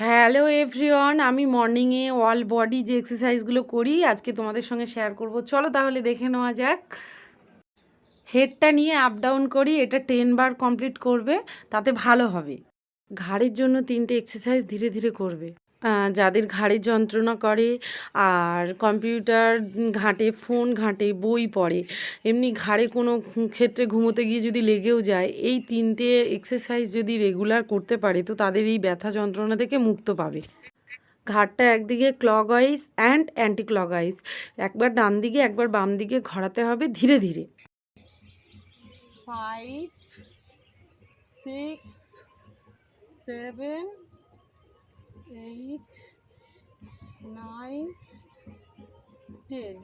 Hello everyone আমি মর্নিংয়ে all body যে এক্সারসাইজগুলো করি, আজকে তোমাদের সঙ্গে শেয়ার করব। চলো তাহলে দেখে নেওয়া যাক। হেডটা নিয়ে আপ ডাউন করি, এটা টেন বার কমপ্লিট করবে, তাতে ভালো হবে। ঘাড়ের জন্য তিনটে এক্সারসাইজ ধীরে ধীরে করবে। যাদের ঘাড়ের যন্ত্রণা করে আর কম্পিউটার ঘাঁটে ফোন ঘাঁটে বই পড়ে, এমনি ঘাড়ে কোনো ক্ষেত্রে ঘুমোতে গিয়ে যদি লেগেও যায়, এই তিনটে এক্সারসাইজ যদি রেগুলার করতে পারে, তো তাদের এই ব্যথা যন্ত্রণা থেকে মুক্ত পাবে। ঘাড়টা একদিকে ক্লগওয়াইজ অ্যান্ড অ্যান্টি ক্লগওয়াইজ একবার ডান দিকে, একবার বাম দিকে ঘোরাতে হবে ধীরে ধীরে। ফাইভ সিক্স সেভেন টেন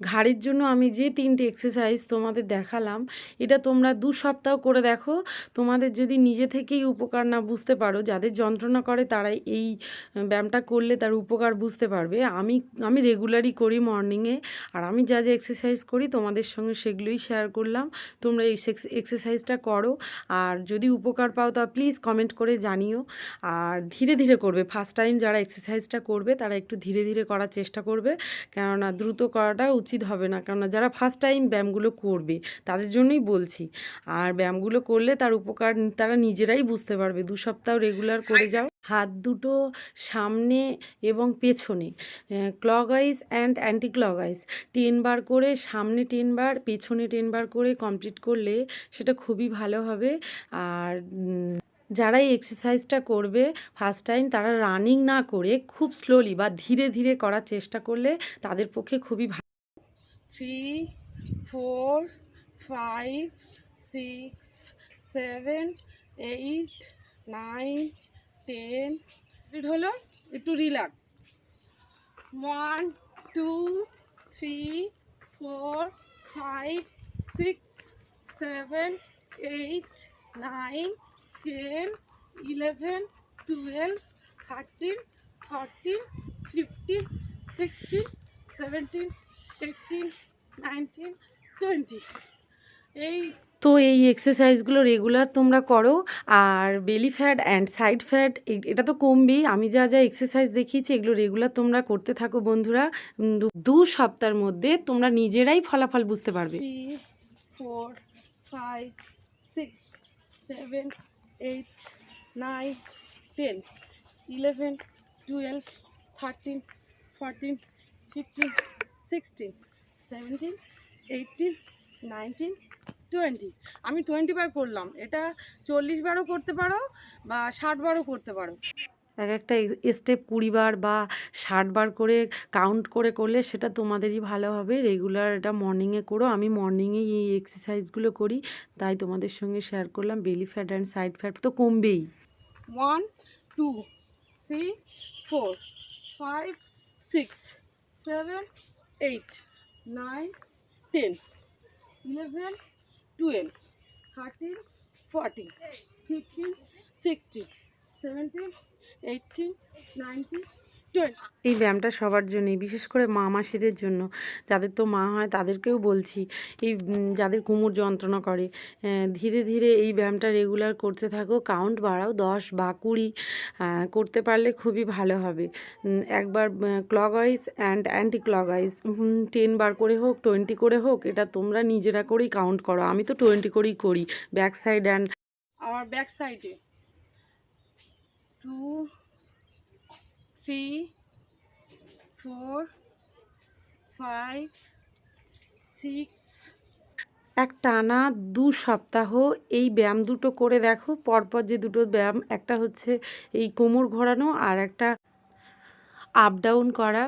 ঘাড়ের জন্য আমি যে তিনটে এক্সারসাইজ তোমাদের দেখালাম, এটা তোমরা দু সপ্তাহ করে দেখো। তোমাদের যদি নিজে থেকেই উপকার না বুঝতে পারো, যাদের যন্ত্রণা করে তারাই এই ব্যায়ামটা করলে তার উপকার বুঝতে পারবে। আমি আমি রেগুলারই করি মর্নিংয়ে আর আমি যা যা এক্সারসাইজ করি তোমাদের সঙ্গে সেগুলোই শেয়ার করলাম। তোমরা এই এক্সারসাইজটা করো, আর যদি উপকার পাও তা প্লিজ কমেন্ট করে জানিও। আর ধীরে ধীরে করবে ফার্স্ট টাইম যারা এক্সারসাইজটা করবে তারা একটু ধীরে ধীরে করার চেষ্টা করবে, কেননা দ্রুত করাটা উচিত হবে না। কেননা যারা ফার্স্ট টাইম ব্যায়ামগুলো করবে, তাদের জন্যই বলছি। আর ব্যায়ামগুলো করলে তার উপকার তারা নিজেরাই বুঝতে পারবে। দু সপ্তাহ রেগুলার করে যাও। হাত দুটো সামনে এবং পেছনে clockwise and anticlockwise ten বার করে সামনে টেন বার, পেছনে টেন বার করে কমপ্লিট করলে সেটা খুবই ভালো হবে। আর যারা এই এক্সারসাইজটা করবে ফার্স্ট টাইম তারা রানিং না করে খুব স্লোলি বা ধীরে ধীরে করার চেষ্টা করলে তাদের পক্ষে খুবই ভালো three four five six seven eight nine ten complete হলো? একটু relax one two three four five six seven eight nine ten eleven twelve thirteen fourteen fifteen sixteen seventeen twenty এই তো এই এক্সারসাইজগুলো রেগুলার তোমরা করো, আর belly fat and side fat এটা তো কমবেই। আমি যা যা এক্সারসাইজ দেখিয়েছি, এগুলো রেগুলার তোমরা করতে থাকো বন্ধুরা। দু- দু সপ্তাহের মধ্যে তোমরা নিজেরাই ফলাফল বুঝতে পারবে। Four five six seven eight nine ten eleven twelve thirteen fourteen fifteen sixteen seventeen eighteen nineteen twenty আমি টোয়েন্টি বার করলাম। এটা চল্লিশ বারও করতে পারো বা ষাট বারও করতে পারো। এক একটা স্টেপ কুড়ি বার বা ষাট বার করে কাউন্ট করে করলে সেটা তোমাদেরই ভালো হবে। রেগুলার এটা মর্নিংয়ে করো। আমি মর্নিংয়েই এই এক্সারসাইজগুলো করি। তাই তোমাদের সঙ্গে শেয়ার করলাম। Belly fat and side fat তো কমবেই। One two three four five six seven eight nine ten eleven twelve thirteen fourteen fifteen sixteen seventeen eighteen nineteen twenty এই ব্যায়ামটা সবার জন্যই, বিশেষ করে মা মাসিদের জন্য। যাদের তো মা হয়, তাদেরকেও বলছি, এই যাদের কোমর যন্ত্রণা করে ধীরে ধীরে এই ব্যায়ামটা রেগুলার করতে থাকো কাউন্ট বাড়াও, দশ বা কুড়ি করতে পারলে খুবই ভালো হবে। একবার clockwise and anticlockwise ten বার করে হোক টোয়েন্টি করে হোক, এটা তোমরা নিজেরা করেই কাউন্ট করো। আমি তো টোয়েন্টি করেই করি ব্যাক সাইড অ্যান্ড আমার ব্যাক সাইডে two three four, five, six. এক টানা দু সপ্তাহ এই ব্যায়াম দুটো করে দেখো। পরপর যে দুটো ব্যায়াম, একটা হচ্ছে এই কোমর ঘোরানো আর একটা আপ ডাউন করা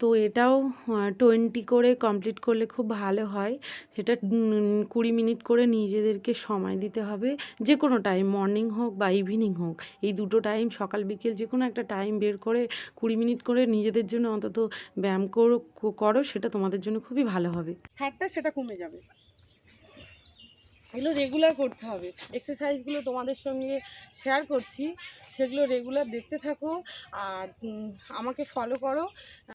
তো এটাও টোয়েন্টি করে কমপ্লিট করলে খুব ভালো হয়। সেটা কুড়ি মিনিট করে নিজেদেরকে সময় দিতে হবে। যে কোনো টাইম মর্নিং হোক বা ইভিনিং হোক, এই দুটো টাইম সকাল, বিকেল যে কোনো একটা টাইম বের করে কুড়ি মিনিট করে নিজেদের জন্য অন্তত ব্যায়াম করো করো, সেটা তোমাদের জন্য খুবই ভালো হবে। ফ্যাটটা সেটা কমে যাবে। এগুলো রেগুলার করতে হবে। এক্সারসাইজগুলো তোমাদের সঙ্গে শেয়ার করছি। সেগুলো রেগুলার দেখতে থাকো আর আমাকে ফলো করো।